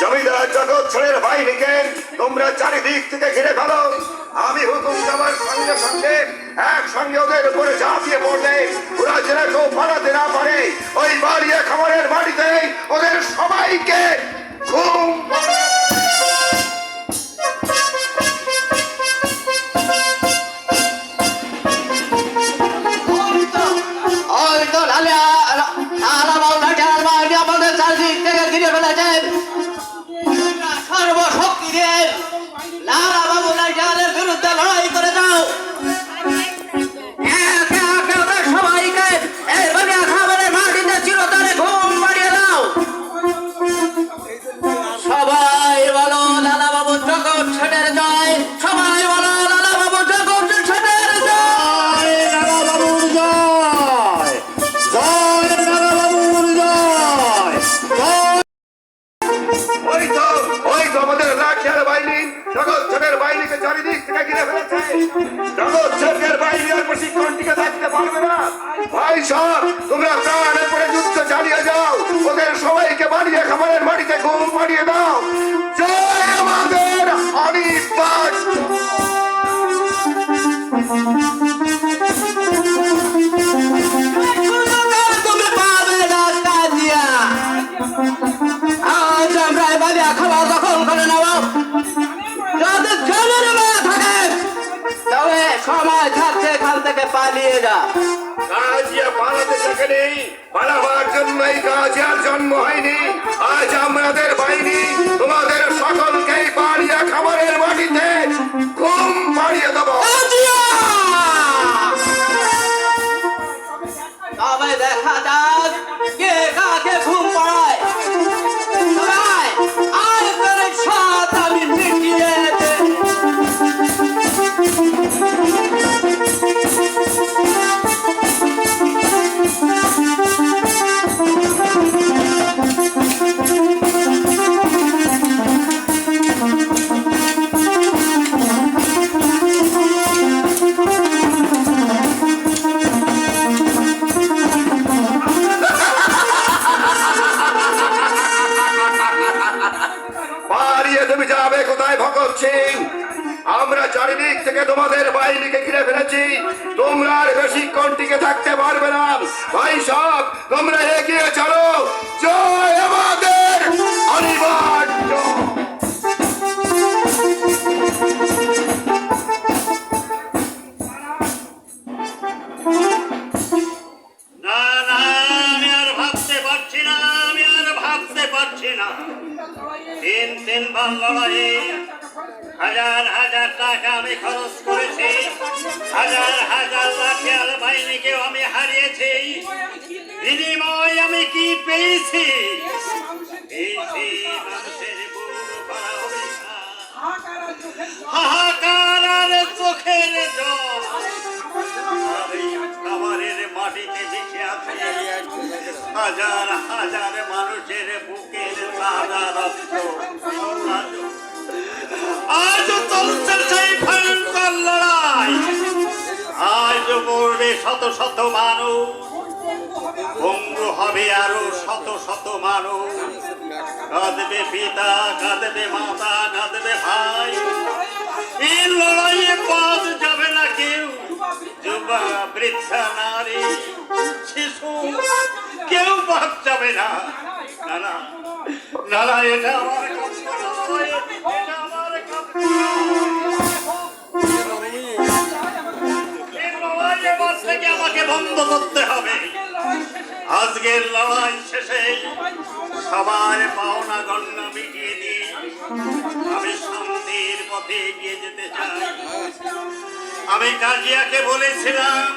জমিদার জগৎ ছেলের বাহিনীকে তোমরা চারিদিক থেকে ঘিরে ফেলো। আমি হুকুম দেওয়ার সঙ্গে সঙ্গে একসঙ্গে ওদের উপরে ঝাঁপিয়ে পড়লে ওরা যেন কেউ পালাতে না পারে। ওই বাড়িয়ে খাবারের বাড়িতে ওদের সবাইকে ঘুম থেকে ঘিরে সব তোমরা প্রাণে পড়ে যুদ্ধ চালিয়ে যাও। ওদের সবাইকে বাড়িয়ে খাবারের মাটিতে ঘুম পাড়িয়ে দাও। আমাদের অনির্বাচ থেকে পালিয়ে যা কাজিয়া পালাতে শেখেনি পালাবার জন্যই কাজিয়ার জন্ম হয়নি। আজ আমাদের বাহিনী তোমাদের সকলকেই পাড়িয়া খাবারের মাটিতে ঘুম পাড়িয়ে দেবো। তবে দেখা যাক কে পারবে না। ভাই সব তোমরা পেয়েছি। হাহাকার আর চোখের খাবারের মাটিতে বেঁচে আছি হাজার হাজার মানুষের বুকের তাজা রক্ত। আজ চলছে সেই ভয়ঙ্কর লড়াই। আজ মরবে শত শত মানুষ। পঙ্গু হবে আরও শত শত মানুষ। কাঁদবে পিতা, কাঁদবে মাতা, কাঁদবে ভাই। এই লড়াইয়ে বাদ যাবে না কেউ। যুবা, বৃদ্ধা, নারী, শিশু, কেউ বাদ যাবে না। না না না না এটা আমার এটা আমার আমাকে বন্ধ করতে হবে। আজকের লড়াই শেষে সবার পাওনা গণ্য মিটিয়ে দিয়ে আমি শান্তির পথে এগিয়ে যেতে চাই। আমি কাজিয়াকে বলেছিলাম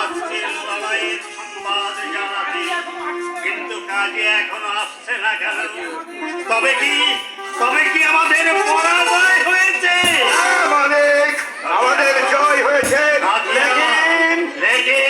আজকের লড়াইয়ের সংবাদ জানাতে কিন্তু কাজিয়া এখনও আসছে না কেন? তবে কি তবে কি আমাদের পরাজয় হয়েছে? আমাদের জয় হয়েছে। লেকিন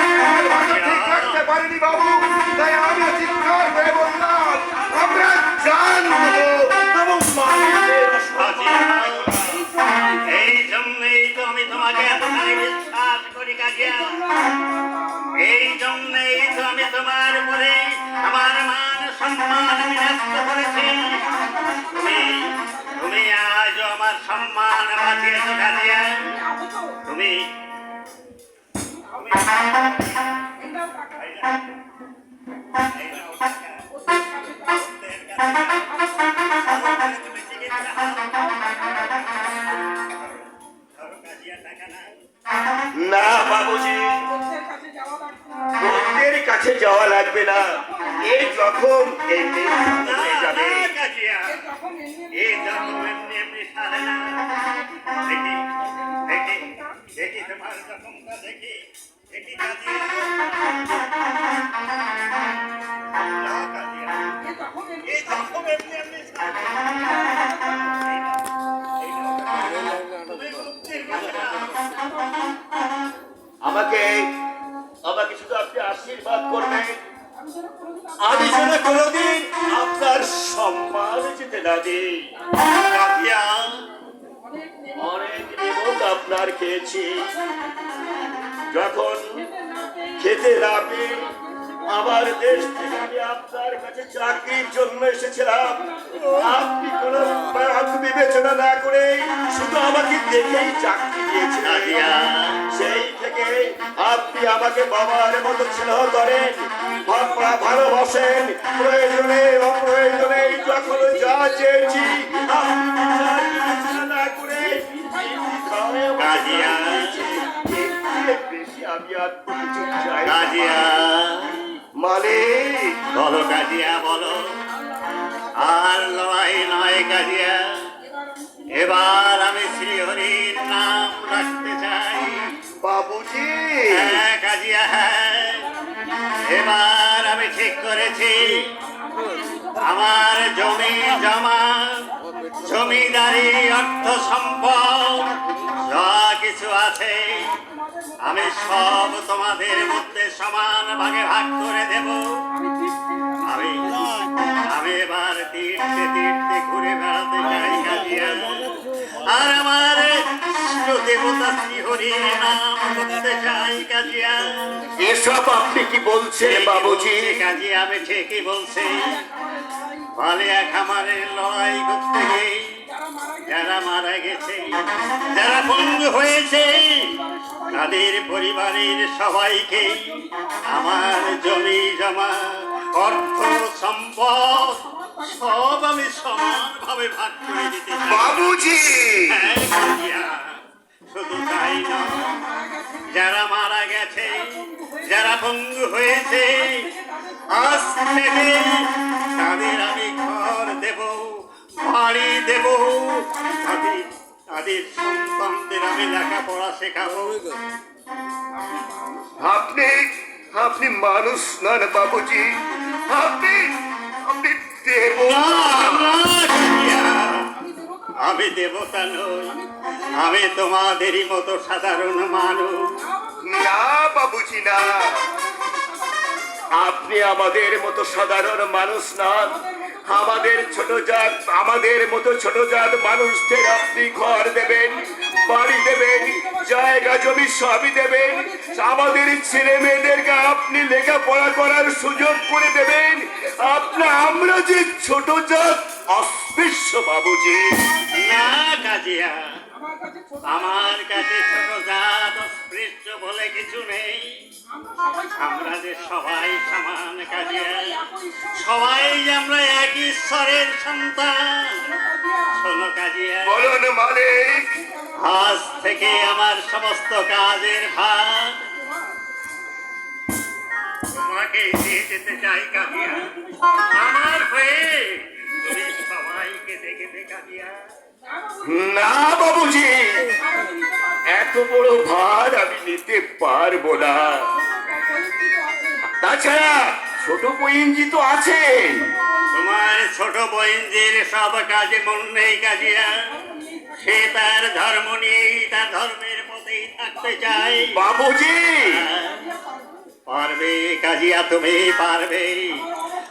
আমার সম্মান বাঁচিয়েছ কাজিয়া তুমি না বাবুজি ভক্তের কাছে যাওয়া লাগবে না এই জখম হয়ে যাবে এই যখন আমাকে আমাকে শুধু আপনি আশীর্বাদ করবেন। আমি যেন কোনোদিন আপনার সম্মান যেতে না দিই। যখন খেতে না পেয়ে আমার দেশ থেকে আমি আপনার কাছে চাকরির জন্য এসেছিলাম। আপনি কোনো বিবেচনা না করে শুধু আমাকে দেখেই চাকরি দিয়েছিলেন কাজিয়া সেই থেকে আপনি আমাকে বাবার মতো স্নেহ করেন বাবা ভালোবাসেন প্রয়োজনে অপ্রয়োজনে যখন যা চেয়েছি আপনি বিবেচনা না করে আমি আর কিছু চাই। না। কাজিয়া। মালিক বলো কাজিয়া বলো। আর লড়াই নয় কাজিয়া। এবার আমি শ্রীহরির নাম রাখতে চাই। বাবুজি। হ্যাঁ কাজিয়া হ্যাঁ। এবার আমি ঠিক করেছি। আমার জমি জমা জমিদারি অর্থ সম্পদ যা কিছু আছে আমি সব তোমাদের মধ্যে সমান ভাগে ভাগ করে দেব। আমি আমি এবার তীর্থে তীর্থে ঘুরে বেড়াতে কাজিয়া আর আমার দেবতা শ্রীহরির নাম করতে চাই কাজিয়া এসব আপনি কি বলছেন বাবুজি? কাজী আমি ঠিকই বলছি। এক খামারের লড়াই করতে গিয়ে যারা মারা গেছে যারা বন্ধু হয়েছে তাদের পরিবারের সবাইকে আমার জমি জমা অর্থ সম্পদ সব আমি সমানভাবে ভাগ করে দিতে বাবুজি! হ্যাঁ, শুধু তাই নয় যারা মারা গেছে যারা বন্ধু হয়েছে আজ থেকে তাদের আমি ঘর দেব। বাড়ি দেব। তাদের তাদের সন্তানদের আমি লেখাপড়া শেখাবো। আপনি আপনি মানুষ নন বাবুজি। আপনি আপনি দেব। না, না। আমি দেবতা নই। আমি তোমাদেরই মতো সাধারণ মানুষ। না বাবুজি না। আপনি আমাদের মতো সাধারণ মানুষ নন। আমাদের ছোট জাত, আমাদের মতো ছোট জাত মানুষদের আপনি ঘর দেবেন, বাড়ি দেবেন, জায়গা, জমি সবই দেবেন। আমাদের ছেলে মেয়েদেরকে আপনি লেখাপড়া করার সুযোগ করে দেবেন। আপনি আমরা যে ছোট জাত, অস্পৃশ্য বাবুজি। না, কাজিয়া। আমার কাছে ছোট জাত, অস্পৃশ্য বলে কিছু নেই। আমরা যে সবাই সমান, কাজিয়া। সবাই আমরা ঈশ্বরের সন্তান। শোনো কাজিয়া। বলুন মালিক। আজ থেকে আমার সমস্ত কাজের ভার। তোমাকে দিয়ে যেতে চাই কাজিয়া। আমার হয়ে তুমি সবাইকে দেখে কাজিয়া। না বাবুজি এত বড় ভার আমি নিতে পারব না। তাছাড়া ছোট বইনজি তো আছেন তোমার ছোট বইনজির সব কাজে মন নেই কাজিয়া। সে তার ধর্ম নিয়েই তার ধর্মের পথেই থাকতে চায় বাবুজি! পারবে কাজিয়া তুমি পারবে।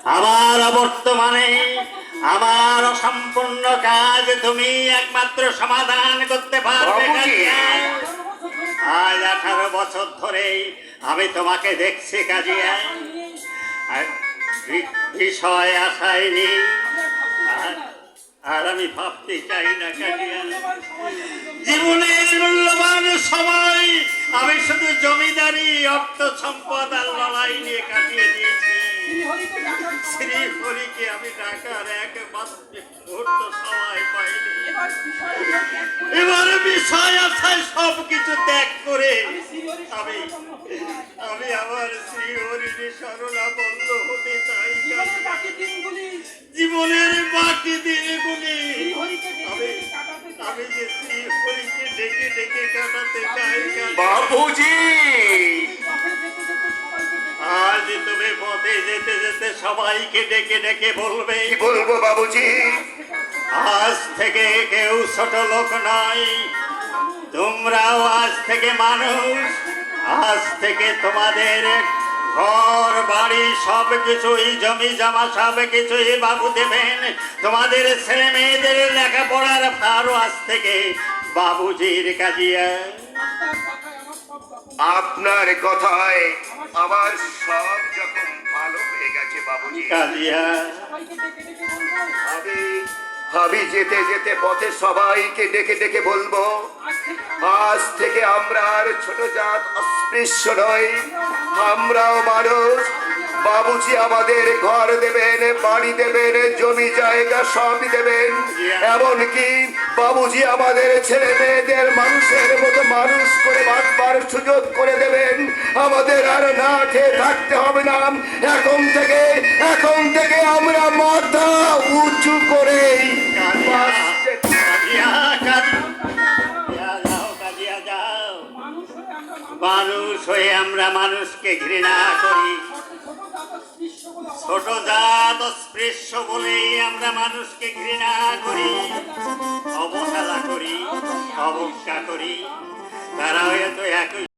আমার বর্তমানে আমার অসম্পূর্ণ কাজ তুমি একমাত্র সমাধান করতে পারবে কাজিয়া। আজ আঠারো বছর ধরে আমি তোমাকে দেখছি কাজিয়া। বিষয় আশায়নি আর- আমি ভাবতে চাই না জীবনের মূল্যবান সময় আমি শুধু জমিদারি, অর্থ সম্পদ আর লড়াই নিয়ে কাটিয়ে দিয়েছি। শ্রী হরিকে আমি ডাকার একমাত্র মুহূর্ত সময় পাইনি। এবারে বিষয় আশায় সব কিছু ত্যাগ করে আমি আমি আমার শ্রী হতে চাই জীবনের বাকি দিনগুলি আমি আমি যে শ্রী ডেকে ডেকে কাটাতে চাই বাবুজি। আজ তুমি পথে যেতে যেতে সবাইকে ডেকে ডেকে বলবে বলব বাবুজি? আজ থেকে কেউ ছোট লোক নয় তোমরাও আজ থেকে মানুষ। আজ থেকে তোমাদের ঘর বাড়ি সব কিছুই জমি জমা সব কিছুই বাবু দেবেন। তোমাদের ছেলে মেয়েদের লেখাপড়ার ভারও আজ থেকে বাবুজির কাজিয়া আপনার কথায় আমার সব যখন ভালো হয়ে গেছে বাবুজি। কাজিয়া আমি আমি যেতে যেতে পথে সবাইকে ডেকে ডেকে বলব আজ থেকে আমরা আর ছোট জাত অস্পৃশ্য নই। আমরাও মানুষ। বাবুজি আমাদের ঘর দেবেন, বাড়ি দেবেন, জমি জায়গা সবই দেবেন। এমনকি বাবুজি আমাদের ছেলে মেয়েদের মানুষের মতো মানুষ করে বাঁচবার সুযোগ করে দেবেন। আমাদের আর না খেয়ে থাকতে হবে না। এখন থেকে এখন থেকে আমরা আমরা মানুষকে ঘৃণা করি। ছোট জাত অস্পৃশ্য বলেই আমরা মানুষকে ঘৃণা করি। অবহেলা করি, অবজ্ঞা করি। তারা হয়তো একই